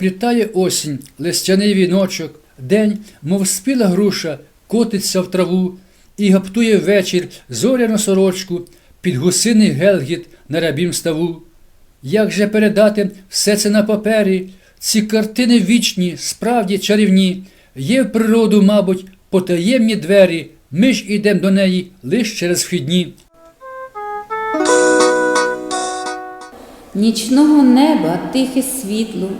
Заплітає осінь листяний віночок, день, мов спіла груша, котиться в траву і гаптує вечір зоряну сорочку під гусиний гелгіт на рябім ставу. Як же передати все це на папері? Ці картини вічні, справді чарівні, є в природу, мабуть, потаємні двері, ми ж ідем до неї лиш через вхідні. Нічного неба тихе світло,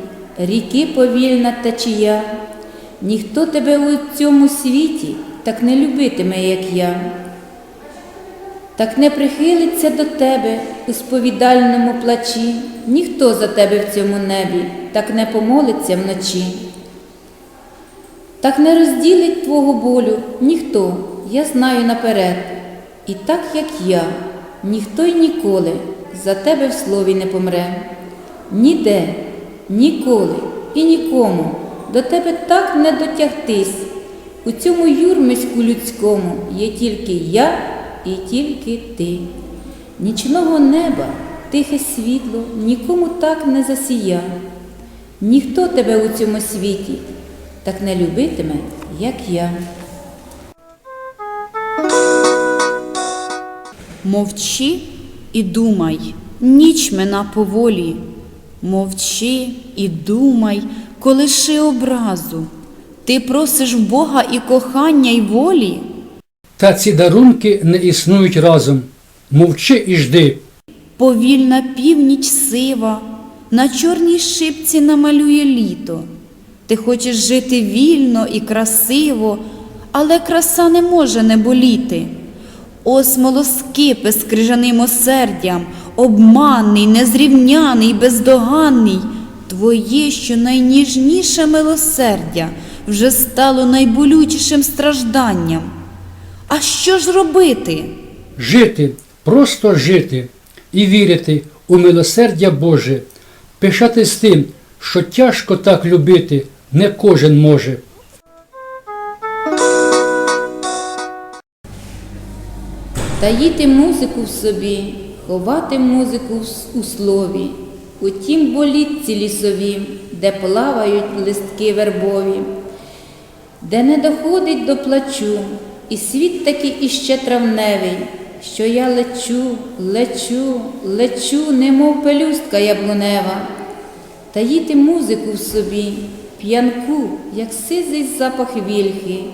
ріки повільна течія. Ніхто тебе у цьому світі так не любитиме, як я. Так не прихилиться до тебе у сповідальному плачі, ніхто за тебе в цьому небі так не помолиться вночі. Так не розділить твого болю ніхто, я знаю наперед. І так, як я, ніхто й ніколи за тебе в слові не помре. Ніде, ніколи і нікому до тебе так не дотягтись. У цьому юрмиську людському є тільки я і тільки ти. Нічного неба, тихе світло нікому так не засія. Ніхто тебе у цьому світі так не любитиме, як я. Мовчи і думай, ніч мина поволі. Мовчи і думай, колиши образу. Ти просиш в Бога і кохання, й волі. Та ці дарунки не існують разом. Мовчи і жди. Повільна північ сива, на чорній шипці намалює літо. Ти хочеш жити вільно і красиво, але краса не може не боліти. О, смолоскипе з крижаним осердям, обманний, незрівняний, бездоганний, твоє, що найніжніше милосердя вже стало найболючішим стражданням. А що ж робити? Жити, просто жити і вірити у милосердя Боже, пишатись тим, що тяжко так любити не кожен може. Таїти музику в собі, ховати музику у слові, у тім болітці лісові, де плавають листки вербові, де не доходить до плачу, і світ такий іще травневий, що я лечу, лечу, лечу, немов пелюстка яблунева, таїти музику в собі, п'янку, як сизий запах вільхи,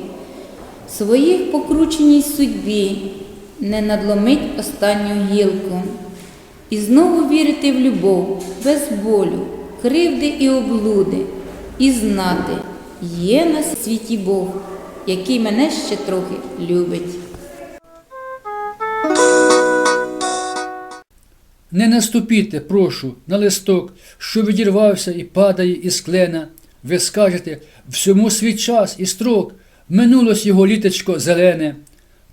своїх покрученій судьбі не надломить останню гілку. І знову вірити в любов без болю, кривди і облуди, і знати, є на світі Бог, який мене ще трохи любить. Не наступіте, прошу, на листок, що відірвався і падає із клена. Ви скажете, всьому свій час і строк, минулось його літечко зелене.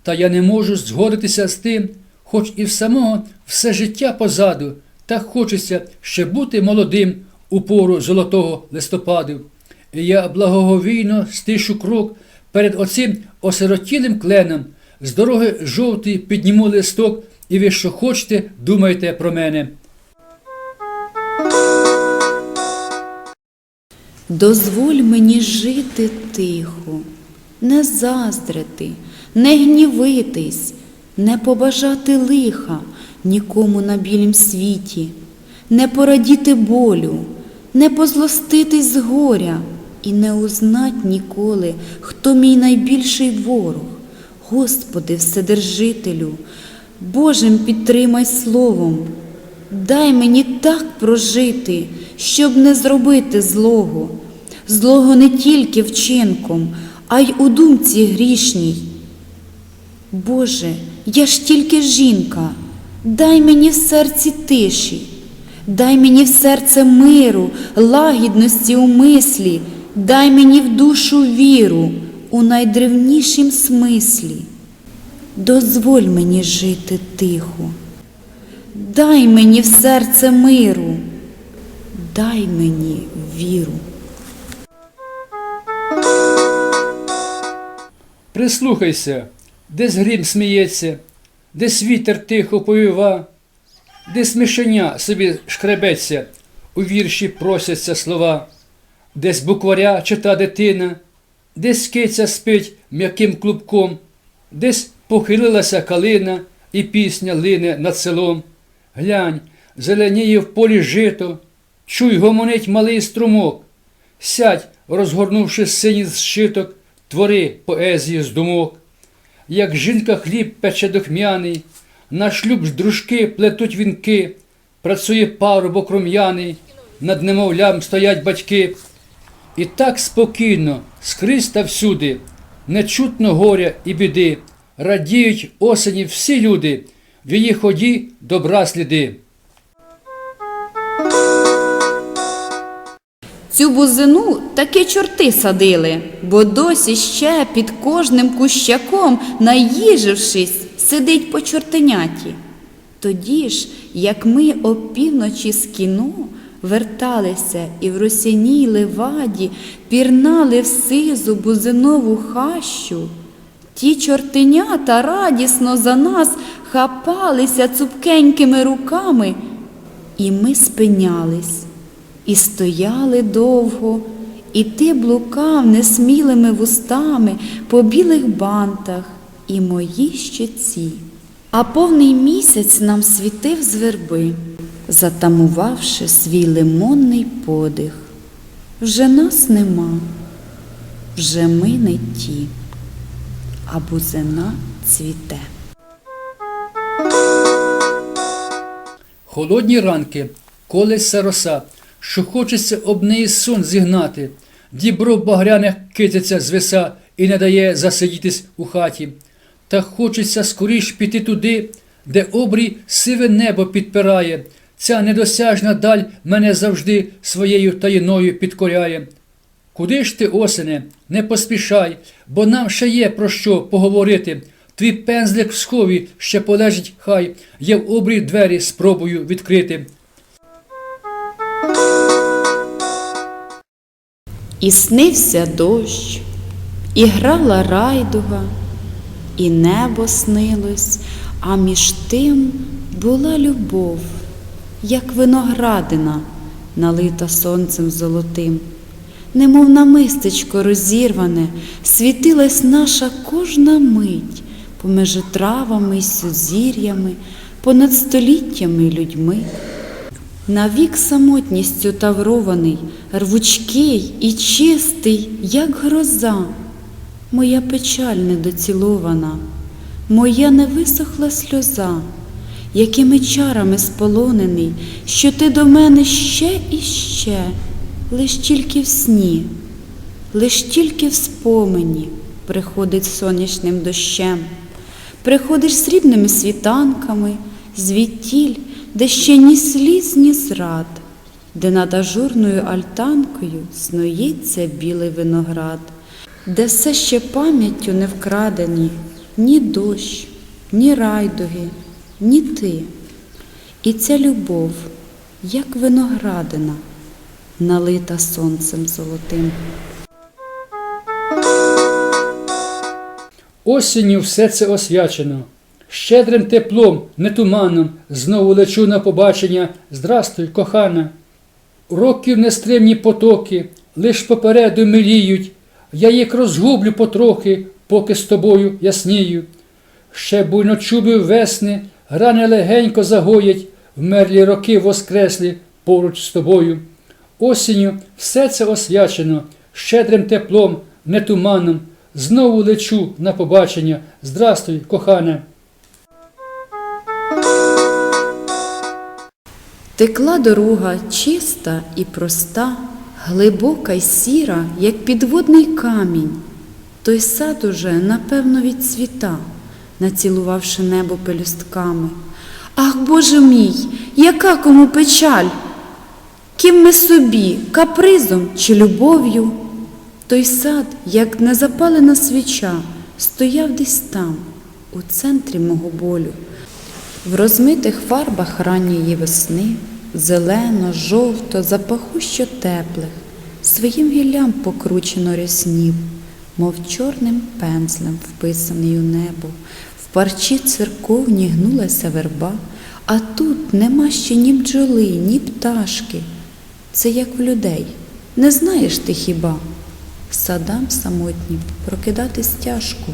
Та я не можу згодитися з тим, хоч і в самого все життя позаду, так хочеться ще бути молодим у пору золотого листопаду. І я благоговійно стишу крок перед оцим осиротілим кленом, з дороги жовтий підніму листок, і ви що хочете, думайте про мене. Дозволь мені жити тихо, не заздрити, не гнівитись, не побажати лиха нікому на білім світі, не порадіти болю, не позлоститись з горя і не узнать ніколи, хто мій найбільший ворог. Господи, Вседержителю, Божим підтримай словом. Дай мені так прожити, щоб не зробити злого, злого не тільки вчинком, а й у думці грішній. Боже, я ж тільки жінка, дай мені в серці тиші, дай мені в серце миру, лагідності у мислі, дай мені в душу віру у найдревнішім смислі. Дозволь мені жити тихо. Дай мені в серце миру, дай мені віру. Прислухайся, десь грім сміється, десь вітер тихо повіва, десь мишеня собі шкребеться, у вірші просяться слова. десь букваря чита дитина, десь киця спить м'яким клубком, десь похилилася калина і пісня лине над селом. Глянь, зеленіє в полі жито, чуй, гомонить малий струмок. Сядь, розгорнувши синій зшиток, твори поезію з думок. Як жінка хліб пече дохмяний, на шлюб дружки плетуть вінки, працює парубок рум'яний, над немовлям стоять батьки. І так спокійно, скрізь та всюди, не чутно горя і біди, радіють осені всі люди, в її ході добра сліди. Цю бузину таки чорти садили, бо досі ще під кожним кущаком, наїжившись, сидить по чортеняті. Тоді ж, як ми опівночі з кіно верталися і в росяній леваді пірнали в сизу бузинову хащу, ті чортенята радісно за нас хапалися цупкенькими руками, і ми спинялись. І стояли довго, і ти блукав несмілими вустами по білих бантах і мої щоці. А повний місяць нам світив з верби, затамувавши свій лимонний подих. Вже нас нема, вже ми не ті, а бузина цвіте. Холодні ранки, колеться роса, що хочеться об неї сон зігнати. Дібро багряне кититься з веса і не дає засидітись у хаті. Та хочеться скоріш піти туди, де обрій сиве небо підпирає. Ця недосяжна даль мене завжди своєю таїною підкоряє. Куди ж ти, осене, не поспішай, бо нам ще є про що поговорити. Твій пензлик в схові ще полежить хай, я в обрій двері спробую відкрити. І снився дощ, і грала райдуга, і небо снилось, а між тим була любов, як виноградина, налита сонцем золотим. Немов намистечко розірване, світилась наша кожна мить поміж травами й сузір'ями, понад століттями людьми. Навік самотністю таврований, рвучкий і чистий, як гроза, моя печаль недоцілована, моя невисохла сльоза, якими чарами сполонений, що ти до мене ще і ще, лиш тільки в сні, лиш тільки в спомені приходить сонячним дощем, приходиш срібними світанками, звідтіль, де ще ні сліз, ні зрад, де над ажурною альтанкою снується білий виноград, де все ще пам'яттю не вкрадені ні дощ, ні райдуги, ні ти. І ця любов, як виноградина, налита сонцем золотим. Осінню все це освячено. Щедрим теплом, не туманом, знову лечу на побачення. Здрастуй, кохана. Років нестримні потоки, лиш попереду миліють. Я їх розгублю потрохи, поки з тобою яснію. Ще буйночуби весни, грани легенько загоять, вмерлі роки воскреслі поруч з тобою. Осінню все це освячено, щедрим теплом, не туманом. Знову лечу на побачення. Здрастуй, кохане. Текла дорога чиста і проста, глибока й сіра, як підводний камінь. Той сад уже, напевно, відцвіта, націлувавши небо пелюстками. Ах, Боже мій, яка кому печаль! Ким ми собі, капризом чи любов'ю? Той сад, як незапалена свіча, стояв десь там, у центрі мого болю. В розмитих фарбах ранньої весни, зелено, жовто, запахущо теплих, своїм гіллям покручено ряснів, мов чорним пензлем вписаний у небо, в парчі церковні гнулася верба, а тут нема ще ні бджоли, ні пташки. Це як в людей, Не знаєш ти хіба? Садам самотнім прокидатись тяжко,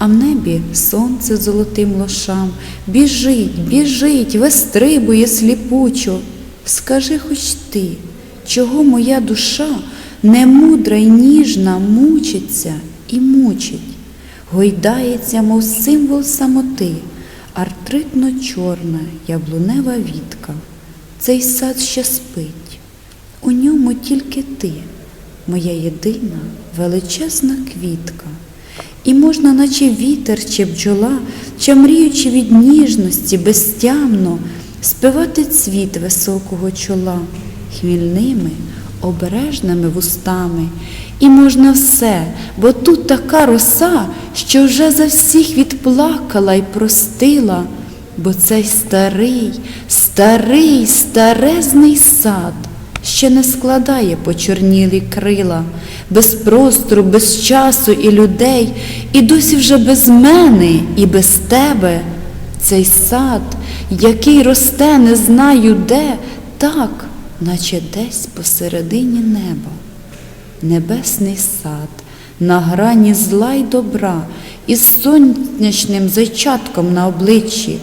а в небі сонце золотим лошам біжить, біжить, вистрибує сліпучо. Скажи хоч ти, чого моя душа немудра й ніжна мучиться і мучить, гойдається, мов символ самоти, артритно чорна яблунева вітка. Цей сад ще спить, у ньому тільки ти, моя єдина величезна квітка. І можна, наче вітер чи бджола, чи мріючи від ніжності, безтямно, співати цвіт високого чола, хмільними, обережними вустами. І можна все, бо тут така роса, що вже за всіх відплакала й простила, бо цей старий, старий, старезний сад ще не складає почорнілі крила, без простору, без часу і людей, і досі вже без мене і без тебе. Цей сад, який росте, не знаю де, так, наче десь посередині неба. Небесний сад на грані зла й добра, із сонячним зайчатком на обличчі.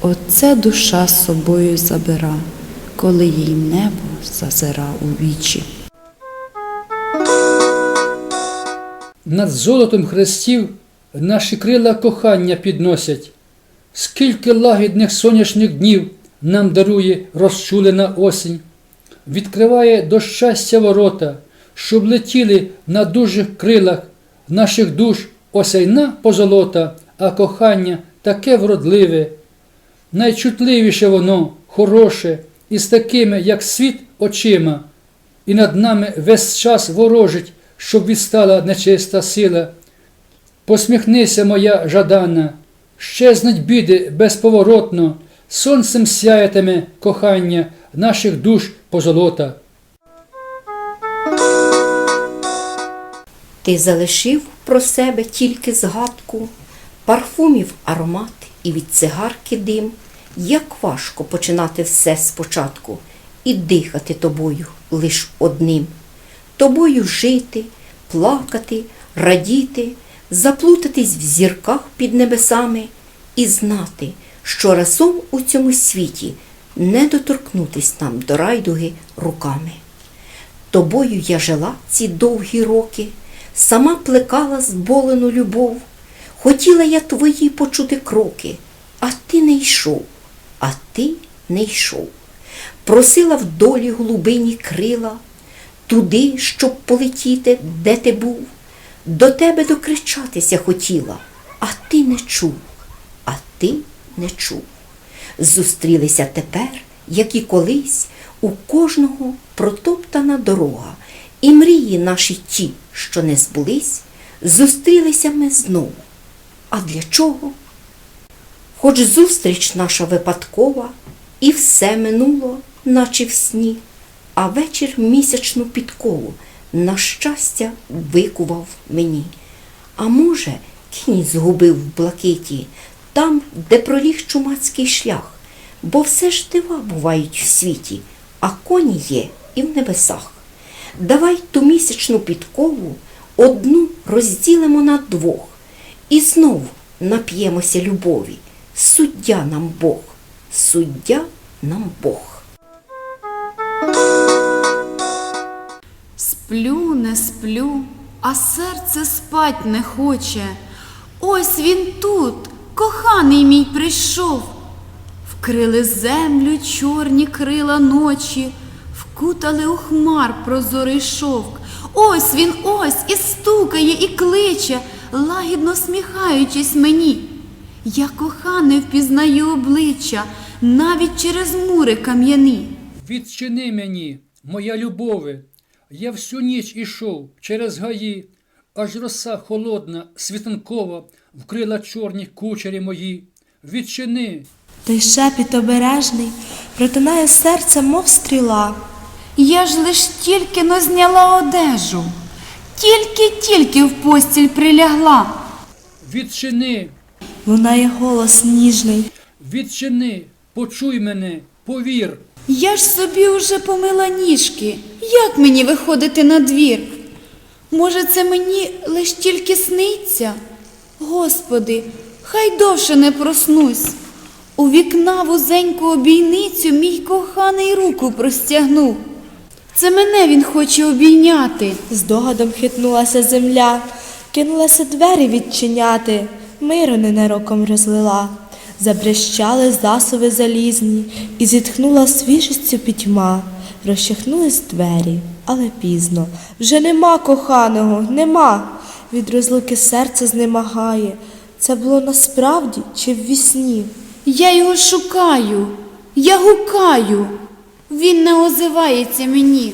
Оце душа собою забира, коли їй небо зазира у вічі. Над золотом хрестів наші крила кохання підносять. Скільки лагідних сонячних днів нам дарує розчулена осінь, відкриває до щастя ворота, щоб летіли на дужих крилах наших душ осяйна позолота, а кохання таке вродливе. Найчутливіше воно, хороше, і з такими, як світ, очима, і над нами весь час ворожить, щоб відстала нечиста сила. Посміхнися, моя жадана, щезнуть біди безповоротно, сонцем сяятиме кохання наших душ позолота. Ти залишив про себе тільки згадку, парфумів аромат і від цигарки дим. Як важко починати все спочатку і дихати тобою лиш одним. Тобою жити, плакати, радіти, заплутатись в зірках під небесами і знати, що разом у цьому світі не доторкнутись нам до райдуги руками. Тобою я жила ці довгі роки, сама плекала зболену любов. Хотіла я твої почути кроки, а ти не йшов, а ти не йшов. Просила в долі голубині крила, туди, щоб полетіти, де ти був. До тебе докричатися хотіла, а ти не чув, а ти не чув. Зустрілися тепер, як і колись, у кожного протоптана дорога, і мрії наші ті, що не збулись, зустрілися ми знову. А для чого? Хоч зустріч наша випадкова, і все минуло, наче в сні, а вечір місячну підкову на щастя викував мені. А може, кінь згубив в блакиті, там, де проліг чумацький шлях, бо все ж дива бувають в світі, а коні є і в небесах. Давай ту місячну підкову одну розділимо на двох і знов нап'ємося любові. Суддя нам Бог, суддя нам Бог. Сплю, не сплю, а серце спать не хоче. Ось він тут, коханий мій прийшов. Вкрили землю чорні крила ночі, вкутали у хмар прозорий шовк. Ось він ось і стукає, і кличе, лагідно сміхаючись мені. Я коханий впізнаю обличчя навіть через мури кам'яні. Відчини мені, моя любове, я всю ніч ішов через гаї, аж роса холодна, світанкова, вкрила чорні кучері мої. Відчини, Той шепіт обережний протинає серце, мов стріла. Я ж лиш тільки но зняла одежу, тільки-тільки в постіль прилягла. відчини, Лунає голос ніжний. відчини, почуй мене, повір. Я ж собі уже помила ніжки. Як мені виходити на двір? Може, це мені лиш тільки сниться? Господи, хай довше не проснусь. У вікна вузеньку обійницю мій коханий руку простягнув. Це мене він хоче обійняти. Здогадом хитнулася земля, кинулася двері відчиняти, миру ненароком розлила. Забрещали засови залізні, і зітхнула свіжістю пітьма. Розчахнулись двері, але пізно. Вже нема коханого, нема. Від розлуки серце знемагає. Це було насправді чи в вісні? Я його шукаю, я гукаю. Він не озивається мені.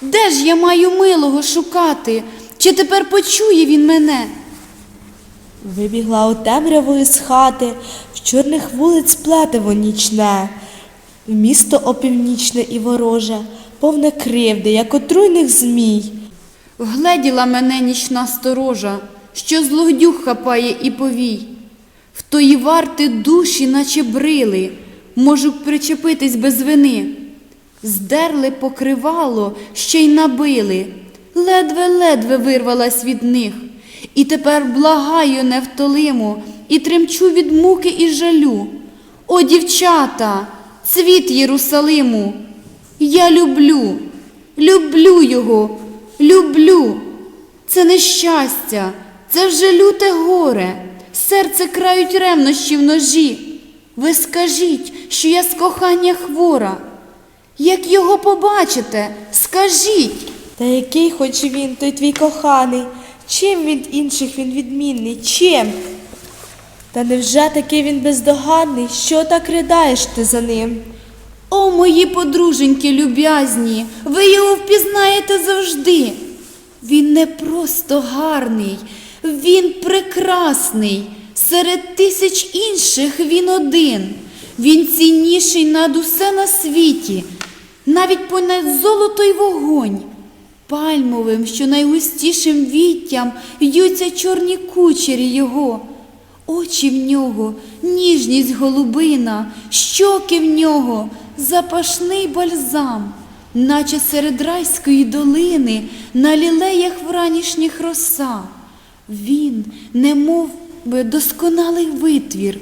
Де ж я маю милого шукати? Чи тепер почує він мене? Вибігла у темряву із хати, в чорних вулиць плетиво нічне, місто опівнічне і вороже, повне кривди, як отруйних змій. Вгледіла мене нічна сторожа, що злогдюх хапає і повій. В тої варти душі, наче брили, можу причепитись без вини. Здерли покривало, ще й набили, ледве-ледве вирвалась від них. І тепер благаю невтолимо, і тремчу від муки і жалю. О, дівчата, цвіт Єрусалиму, я люблю, люблю його, люблю. Це нещастя, це вже люте горе, серце крають ревнощі в ножі. Ви скажіть, що я з кохання хвора. Як його побачите, скажіть. Та який хоч він, той твій коханий, чим від інших він відмінний, чим? Та невже такий він бездоганний, що так ридаєш ти за ним? О, мої подруженьки люб'язні, ви його впізнаєте завжди. Він не просто гарний, він прекрасний. Серед тисяч інших він один. Він цінніший над усе на світі, навіть понад золото й вогонь. Пальмовим, що найгустішим віттям в'ються чорні кучері його. Очі в нього, ніжність голубина, щоки в нього, запашний бальзам, наче серед райської долини на лілеях вранішніх роса. Він, немов би досконалий витвір,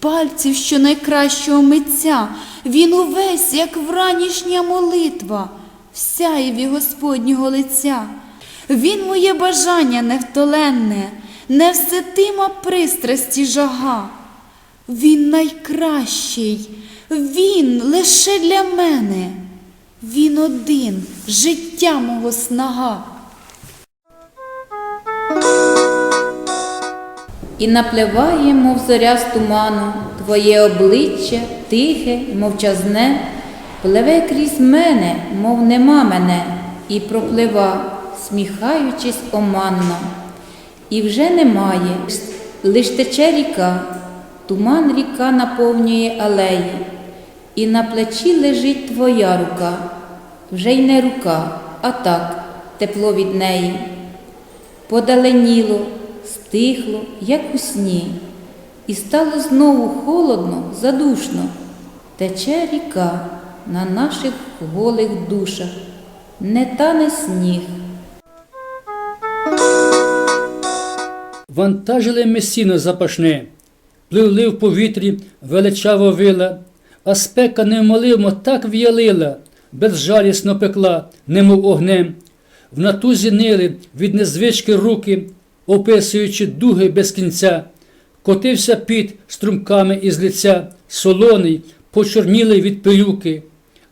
пальців що найкращого митця, він увесь, як вранішня молитва, в сяєві Господнього лиця. Він моє бажання невтоленне, невситима пристрасті жага. Він найкращий, він лише для мене, він один, життя мого снага. І напливає, мов зоря з туману, твоє обличчя тихе, мовчазне, пливе крізь мене, мов нема мене, і проплива, сміхаючись оманно. І вже немає, лиш тече ріка, туман ріка наповнює алеї, і на плечі лежить твоя рука, вже й не рука, а так, тепло від неї. Подаленіло, стихло, як у сні, і стало знову холодно, задушно. Тече ріка на наших голих душах, не тане сніг. Вантажили ми сіно запашне, пливли в повітрі величаво вила, а спека невмолимо так в'ялила, безжалісно пекла, немов огнем. В натузі нили від незвички руки, описуючи дуги без кінця, котився під струмками із лиця, солоний, почорнілий від пилюки.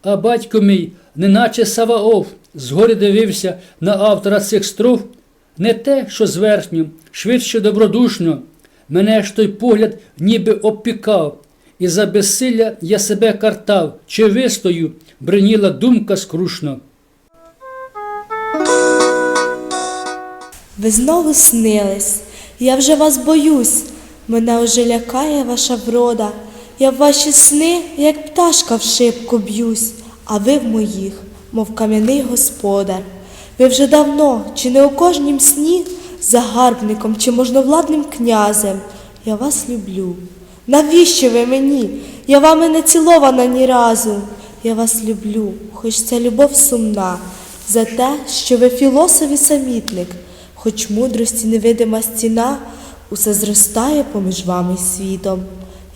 А батько мій, неначе Саваоф, згори дивився на автора цих строф, не те, що зверхньо, швидше добродушно, мене ж той погляд ніби обпікав, і за безсилля я себе картав, чи вистою бриніла думка скрушно. Ви знову снились, я вже вас боюсь, мене уже лякає ваша врода. Я в ваші сни, як пташка в шибку б'юсь, а ви в моїх, мов кам'яний господар. Ви вже давно, чи не у кожнім сні, загарбником чи можновладним князем. Я вас люблю. Навіщо ви мені? Я вами не цілована ні разу. я вас люблю, хоч ця любов сумна, за те, що ви філософ і самітник, хоч мудрості невидима стіна, усе зростає поміж вами світом.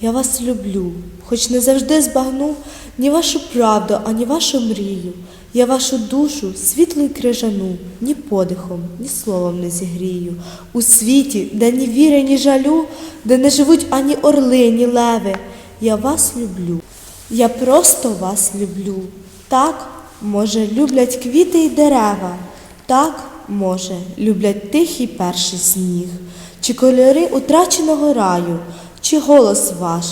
Я вас люблю, хоч не завжди збагну ні вашу правду, ані вашу мрію. Я вашу душу світлу й крижану, ні подихом, ні словом не зігрію. У світі, де ні віри, ні жалю, де не живуть ані орли, ні леви. Я вас люблю. Я просто вас люблю. Так, може, люблять квіти й дерева. Так, може, люблять тихий перший сніг, чи кольори утраченого раю, чи голос ваш,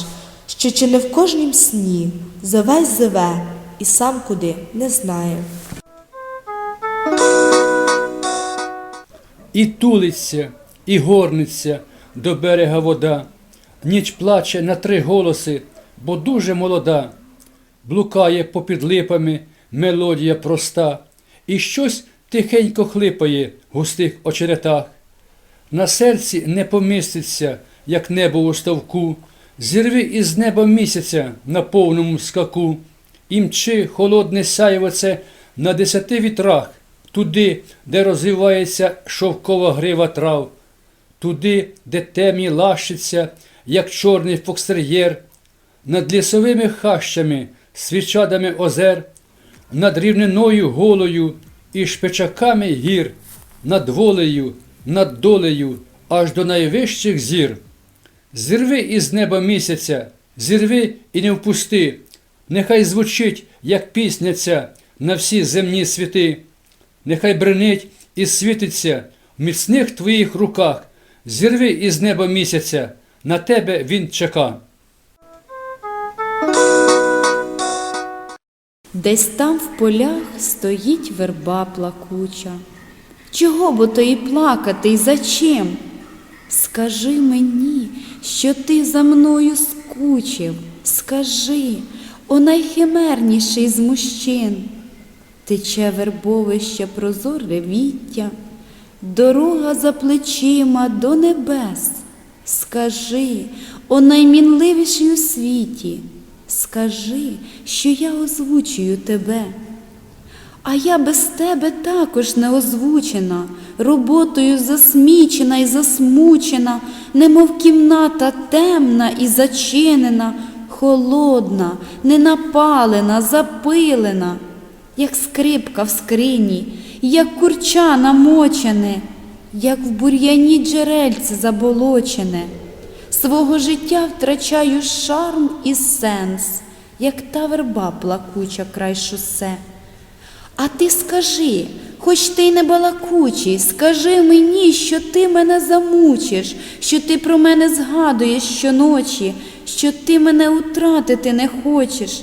що чи не в кожнім сні завесь зове і сам куди не знає. І тулиться, і горниться до берега вода. Ніч плаче на три голоси, бо дуже молода. Блукає попід липами мелодія проста, і щось тихенько хлипає в густих очеретах. На серці не поміститься, як небо у ставку, зірви із неба місяця на повному скаку, і мчи холодне сяєвоце на десяти вітрах, туди, де розвивається шовкова грива трав, туди, де темні лащиться, як чорний фокстер'єр, над лісовими хащами, свічадами озер, над рівниною голою і шпичаками гір, над волею, над долею, аж до найвищих зір. Зірви із неба місяця, зірви і не впусти, нехай звучить, як пісня ця на всі земні світи, нехай бренить і світиться в міцних твоїх руках, зірви із неба місяця, на тебе він чека. Десь там в полях стоїть верба плакуча. Чого бо то і плакати, і за чим? Скажи мені, що ти за мною скучив, скажи, о найхимерніший з мужчин. Тече вербовище прозоре віття, дорога за плечима до небес. Скажи, о наймінливіший у світі, скажи, що я озвучую тебе. А я без тебе також не озвучена, роботою засмічена і засмучена, немов кімната темна і зачинена, холодна, ненапалена, запилена, як скрипка в скрині, як курча намочене, як в бур'яні джерельце заболочене. Свого життя втрачаю шарм і сенс, як та верба плакуча край шосе. А ти скажи, хоч ти й не балакучий, скажи мені, що ти мене замучиш, що ти про мене згадуєш щоночі, що ти мене утратити не хочеш,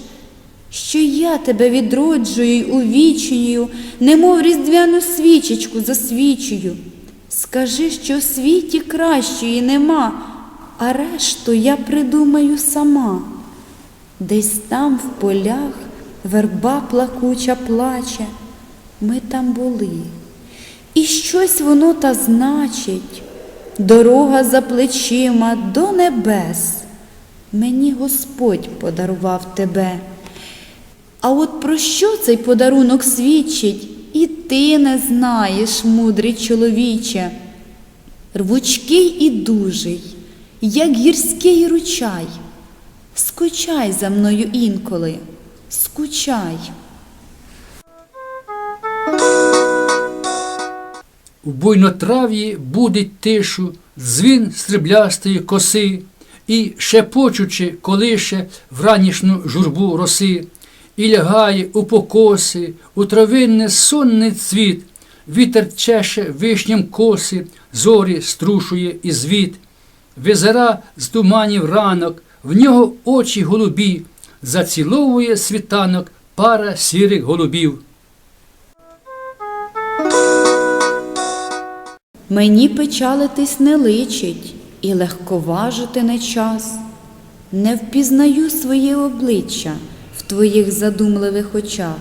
що я тебе відроджую й увічнюю, немов різдвяну свічечку засвічую. Скажи, що в світі кращої нема, а решту я придумаю сама. Десь там в полях верба плакуча плаче, ми там були. І щось воно та значить, дорога за плечима до небес. Мені Господь подарував тебе. А от про що цей подарунок свідчить, і ти не знаєш, мудрий чоловіче. Рвучкий і дужий, як гірський ручай. Скучай за мною інколи, скучай. У буйнотрав'ї будить тишу, дзвін стріблястої коси, і, шепочучи, колише вранішну журбу роси, і лягає у покоси, у травинне сонний цвіт, вітер чеше вишням коси, зорі струшує і звіт. Визира з туманів ранок, в нього очі голубі, заціловує світанок пара сірих голубів. Мені печалитись не личить, і легковажити не час. Не впізнаю своє обличчя в твоїх задумливих очах,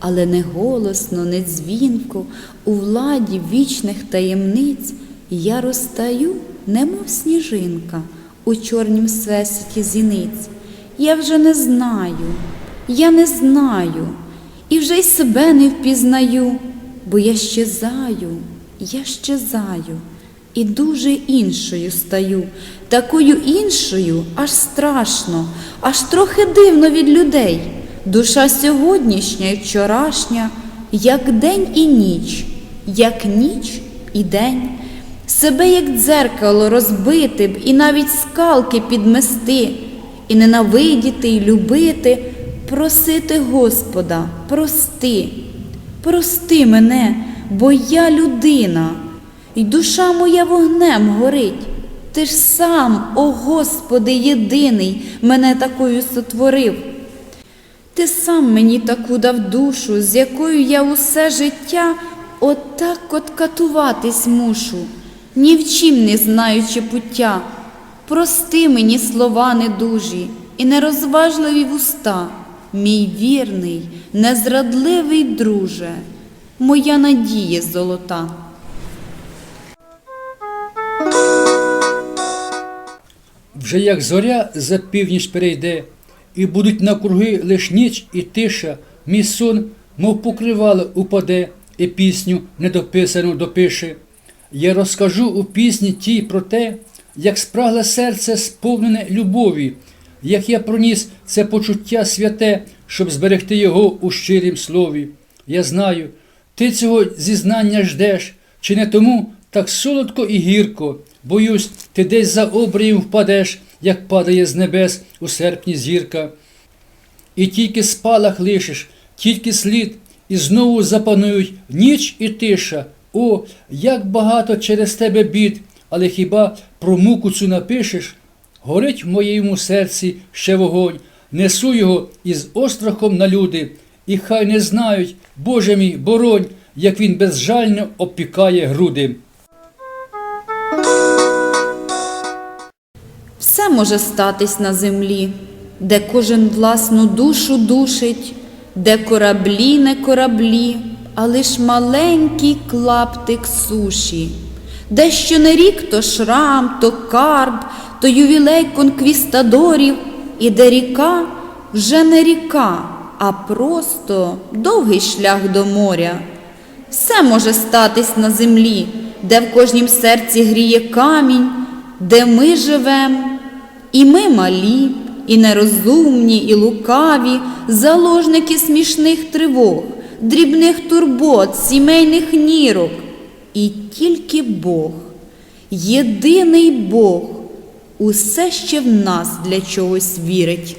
але не голосно, не дзвінко, у владі вічних таємниць я розтаю, немов сніжинка у чорнім свесті зіниць. Я вже не знаю, Я не знаю, і вже й себе не впізнаю, бо я щезаю, я щезаю, і дуже іншою стаю, такою іншою, аж страшно, аж трохи дивно від людей. Душа сьогоднішня і вчорашня, як день і ніч, як ніч і день. Себе як дзеркало розбити б і навіть скалки підмести, і ненавидіти, і любити, просити Господа, прости, прости мене, бо я людина, і душа моя вогнем горить. Ти ж сам, о Господи, єдиний, мене такою сотворив. Ти сам мені таку дав душу, з якою я усе життя отак от катуватись мушу, ні в чим не знаючи пуття. Прости мені слова недужі і нерозважливі вуста, мій вірний, незрадливий друже, моя надія золота. Вже як зоря за північ перейде, і будуть навкруги лиш ніч і тиша, мій сон, мов покривало, упаде, і пісню недописану допише. Я розкажу у пісні тій про те, як спрагле серце сповнене любові, як я проніс це почуття святе, щоб зберегти його у щирім слові. Я знаю, ти цього зізнання ждеш, чи не тому так солодко і гірко. Боюсь, ти десь за обрієм впадеш, як падає з небес у серпні зірка. І тільки спалах лишиш, тільки слід, і знову запанують ніч і тиша. О, як багато через тебе бід, але хіба про муку цю напишеш? Горить в моєму серці ще вогонь, несу його із острахом на люди, і хай не знають, Боже мій, боронь, як він безжально опікає груди. Все може статись на землі, де кожен власну душу душить, де кораблі не кораблі, а лиш маленький клаптик суші, де що не рік, то шрам, то карб, то ювілей конквістадорів, і де ріка вже не ріка, а просто довгий шлях до моря. Все може статись на землі, де в кожнім серці гріє камінь, де ми живем, і ми малі, і нерозумні, і лукаві, заложники смішних тривог, дрібних турбот, сімейних нірок. І тільки Бог, єдиний Бог, усе ще в нас для чогось вірить.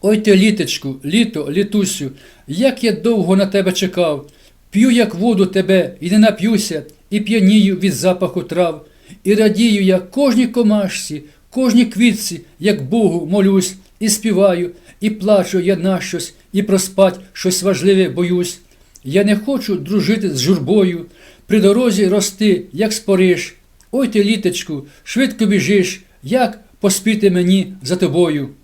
Ой ти, літочку, літо, літусю, як я довго на тебе чекав. П'ю, як воду тебе, і не нап'юся, і п'янію від запаху трав, і радію я кожній комашці, кожній квітці, як Богу молюсь, і співаю, і плачу я на щось, і проспать щось важливе боюсь. Я не хочу дружити з журбою, при дорозі рости, як спориш. Ой ти, літочку, швидко біжиш, як поспіти мені за тобою.